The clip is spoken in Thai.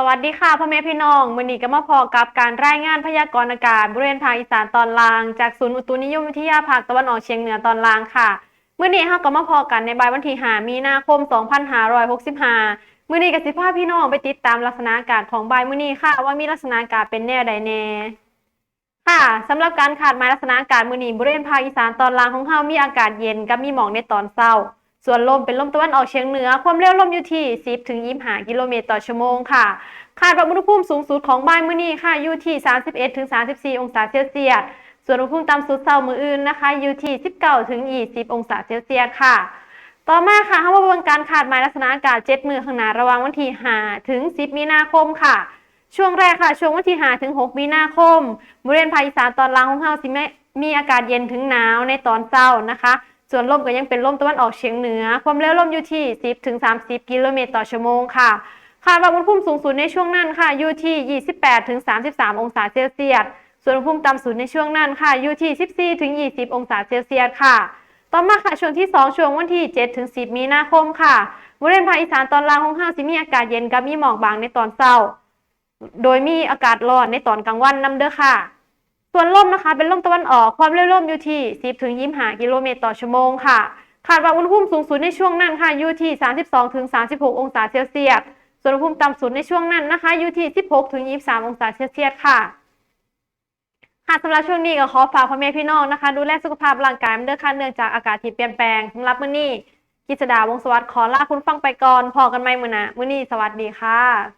สวัสดีค่ะพ่อแม่พี่น้องมื้อนี้ก็มาพอกับการรายงานพยากรณ์อากาศบริเวณภาคอีสานตอนล่าง จากศูนย์อุตุนิยมวิทยาภาคตะวันออกเฉียงเหนือตอนล่างค่ะมื้อนี้เฮาก็มาพอกันในบ่ายวันที่5มีนาคม 2565มื้อนี้ก็สิพาพี่น้องไปติดตามลักษณะอากาศของบ่ายมื้อนี้ค่ะ ว่ามีลักษณะอากาศเป็นแนวใดแน่ค่ะสำหรับการขาดหมายลักษณะอากาศมื้อนี้บริเวณภาคอีสานตอนล่างของเฮามีอากาศเย็นกับมีหมอกในตอนเช้า ส่วนลมเป็นลมตะวันออกเฉียงเหนือ ความเร็วลมอยู่ที่ 10 ถึง 25 กิโลเมตรต่อชั่วโมงค่ะ คาดว่าอุณหภูมิสูงสุดของบ่ายมื้อนี้ค่ะอยู่ที่ 31 ถึง 34 องศาเซลเซียส ส่วนอุณหภูมิต่ำสุดเช้ามื้ออื่นนะคะอยู่ที่ 19 ถึง 20 องศาเซลเซียสค่ะ ต่อมาค่ะเฮามาเบิ่งการคาดหมายลักษณะอากาศ 7 มือข้างหน้าระหว่างวันที่ 5 ถึง 10 มีนาคมค่ะช่วงแรกค่ะ ช่วงวันที่5ถึง 6 มีนาคมบริเวณภาคอีสานตอนล่างของเฮาสิไม่มีอากาศเย็นถึงหนาวในตอนเช้านะคะ ส่วนลมก็ยังเป็นลมตะวันออกเฉียงเหนือ ความเร็วลมอยู่ที่ 10ถึง30 กิโลเมตรต่อชั่วโมงค่ะคาดว่าอุณหภูมิสูงสุดในช่วงนั้นค่ะอยู่ที่ 28ถึง33 องศาเซลเซียส ส่วนอุณหภูมิต่ำสุดในช่วงนั้นค่ะอยู่ที่ 14ถึง20 องศาเซลเซียสค่ะ ต่อมาค่ะช่วงที่ 2 ช่วงวันที่7ถึง10 มีนาคมค่ะบริเวณภาคอีสานตอนล่างของเฮาสิมีอากาศเย็นกับมีหมอกบางในตอนเช้า โดยมีอากาศร้อนในตอนกลางวันนํเด้อค่ะ ส่วนลมนะคะ เป็นลมตะวันออกความเร็วลมอยู่ที่ 10 ถึง 25 กิโลเมตรต่อชั่วโมงค่ะคาดว่าอุณหภูมิสูงสุดในช่วงนั้นค่ะอยู่ที่ 32 ถึง 36 องศาเซลเซียสส่วนอุณหภูมิต่ำสุดในช่วงนั้นนะคะอยู่ที่ 16 ถึง 23 องศาเซลเซียสค่ะค่ะสำหรับช่วงนี้ก็ขอฝากพ่อแม่พี่น้องนะคะ ดูแลสุขภาพร่างกายมันเด้อค่ะเนื่องจากอากาศที่เปลี่ยนแปลงสำหรับมื้อนี้กิจดาวงสวัสดิ์ขอลาคุณฟังไปก่อนพอกันใหมมื้อน้ามื้อนี้สวัสดีค่ะ